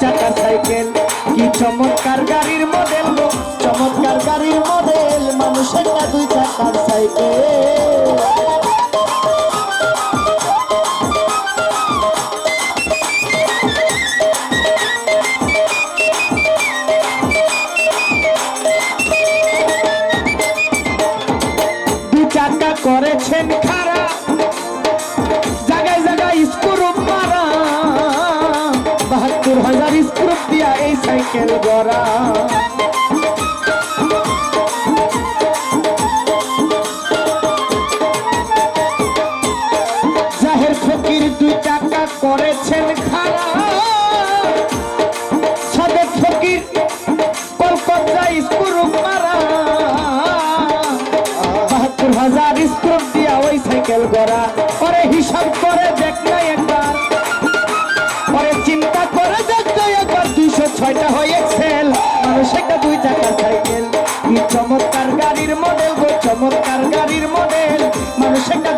চাকার সাইকেল, কি চমৎকার গাড়ির মডেল গো, চমৎকার গাড়ির মডেল মানুষ একটা দুই চাকার সাইকেল। করেছেন খারা সাইকেল গড়া জাহের ফকির দুই চাকা করেছেন মারা। বাহাত্তর হাজার স্কুল দিয়া ওই সাইকেল গড়া। পরে হিসাব করে দেখ মানুষ একটা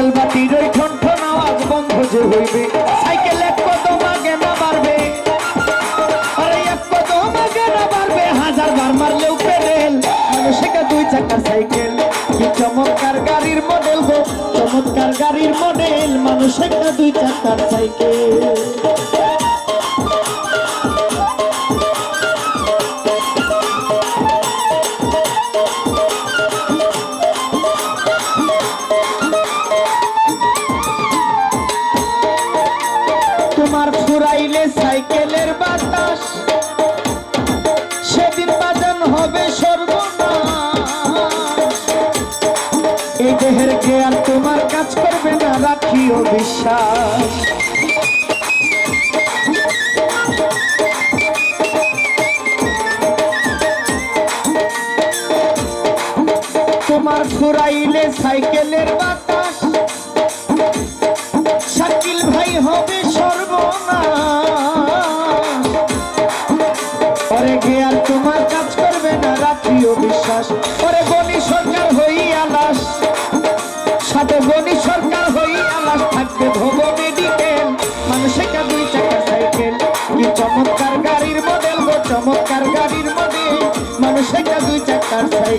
আমার বাতির ওই ঠনঠন আওয়াজ বন্ধ যে হইবে। সাইকেল এক কদম আগে না বাড়বে। আরে এক কদম আগে না বাড়বে, হাজার বার মারলেও পেরেল। মানুষ একটা দুই চাকা সাইকেল, কি চমৎকার গাড়ির মডেল গো। চমৎকার গাড়ির মডেল মানুষ একটা দুই চাকার সাইকেল। জ্ঞান তোমার কাজ করবে না, রাখিও বিশ্বাস। তোমার ফুরাইলে সাইকেলের বাতাস, শাকিল ভাই হবে সর্বনাশ। পরে গিয়ার তোমার কাজ করবে না, রাখিও বিশ্বাস।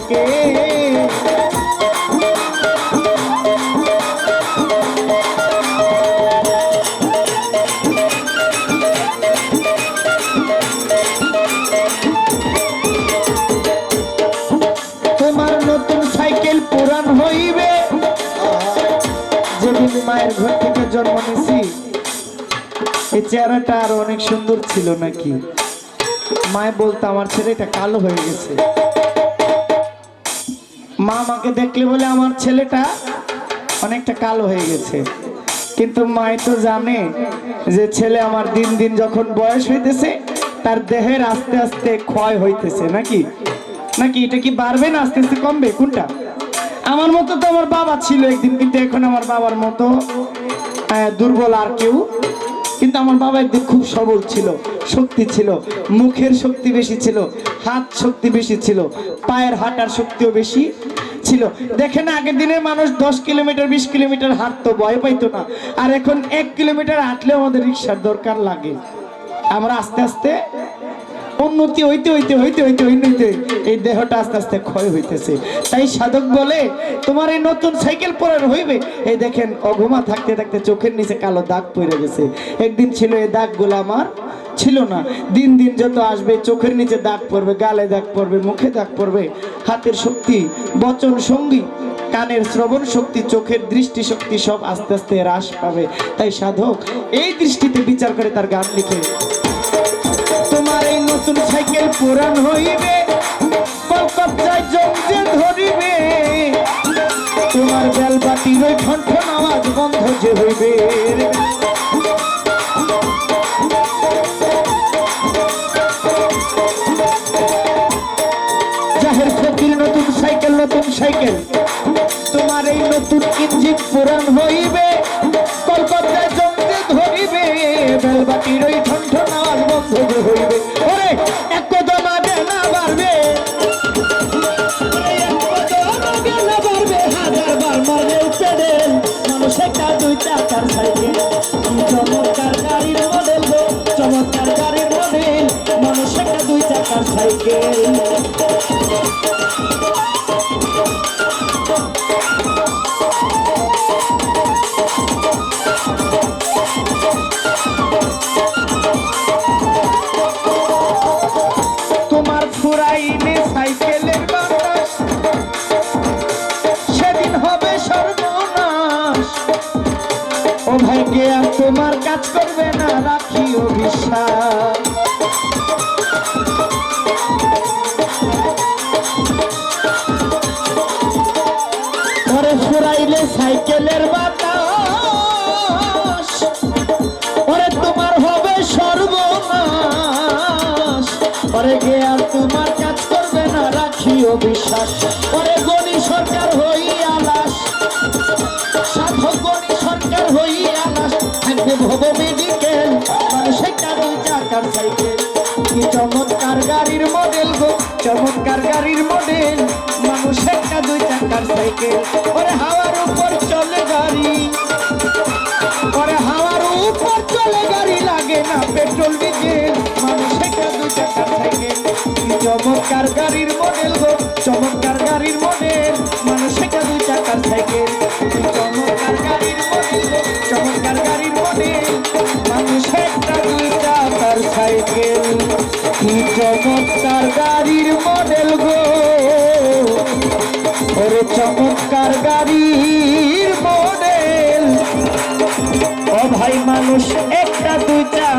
সাইকেল তোমার নতুন সাইকেল পুরান হইবে। যেদিন মায়ের ঘর থেকে জন্ম নিছি এই চেহারাটা আরও অনেক সুন্দর ছিল নাকি? মায় বলতো, আমার ছেলেটা কালো হয়ে গেছে। মা আমাকে দেখলে বলে আমার ছেলেটা অনেকটা কালো হয়ে গেছে। কিন্তু মাই তো জানে যে ছেলে আমার দিন দিন যখন বয়স হইতেছে, তার দেহের আস্তে আস্তে ক্ষয় হইতেছে, নাকি? নাকি এটা কি বাড়বে না আস্তে আস্তে কমবে? কোনটা? আমার মতো তো আমার বাবা ছিল একদিন, কিন্তু এখন আমার বাবার মতো দুর্বল আর কেউ। কিন্তু আমার বাবা একদিন খুব সবল ছিল, শক্তি ছিল, মুখের শক্তি বেশি ছিল হাত শক্তি বেশি ছিল, পায়ের হাঁটার শক্তিও বেশি ছিল। দেখেন আগের দিনের মানুষ দশ কিলোমিটার, বিশ কিলোমিটার হাঁটতো, ভয় পাইতো না। আর এখন এক কিলোমিটার হাঁটলেও আমাদের রিক্সার দরকার লাগে। আমরা আস্তে আস্তে উন্নতি হইতে হইতে হইতে হইতে হইতে এই দেহটা আস্তে আস্তে ক্ষয় হইতেছে। তাই সাধক বলে, তোমার এই নতুন সাইকেল পরার হইবে? এই দেখেন, অঘুমা থাকতে থাকতে চোখের নিচে কালো দাগ পড়ে গেছে। একদিন ছিল এই দাগগুলো আমার ছিল না। দিন দিন যত আসবে, চোখের নিচে দাগ পড়বে, গালে দাগ পড়বে, মুখে দাগ পড়বে, হাতের শক্তি, বচন সঙ্গী, কানের শ্রবণ শক্তি, চোখের দৃষ্টি শক্তি সব আস্তে আস্তে হ্রাস পাবে। তাই সাধক, এই দৃষ্টিতে বিচার করে তার গান লিখে। তোমার এই নতুন সাইকেল পুরান হইবে কলকাতায় জমজে ধরিবে। তোমার বেলবাতির ওই ঠন আওয়াজ বন্ধ যে হইবে। নতুন সাইকেল তোমার এই নতুন ইঞ্জিন পুরান হইবে, কলকাতায় জমতে ধরিবে, বেলবাটির ওই ঠন ঠন বন্ধ হইবে একটা, দুই সাইকেল চমৎকার গাড়ির মডেল চমৎকার গাড়ির মডেল মানুষ একটা, দুই চাকার সাইকেল ওরে সাইকেলের বাতাস। ওরে, তোমার হবে সর্বনাশ। ওরে, গে আর তোমার কাজ করবে না রাখিও বিশ্বাস ওরে, গণি সরকার হই আলাস। সাধক গণি সরকার হই আলাস। থাকবে ভব মেডিকেল চাকার সাইকেল কি চমৎকার গাড়ির মডেল গো, চমৎকার গাড়ির মডেল মানুষ একটা দুই চাকার সাইকেল ওরে হাওয়ার উপর চলে গাড়ি। পরে হাওয়ার উপর চলে গাড়ি লাগে না পেট্রোল, ডিজেল। মানুষ একটা দুই চাকার সাইকেল চমৎকার গাড়ির মডেল গো, চমৎকার গাড়ির মডেল। মানুষ একটা দুই চাকার সাইকেল চমৎকার গাড়ির মডেল গো, চমৎকার গাড়ির মডেল। মানুষ একটা দুই চাকার সাইকেল। চমৎকার চমৎকার গাড়ির মডেল ও ভাই মানুষ একটা দুইটা।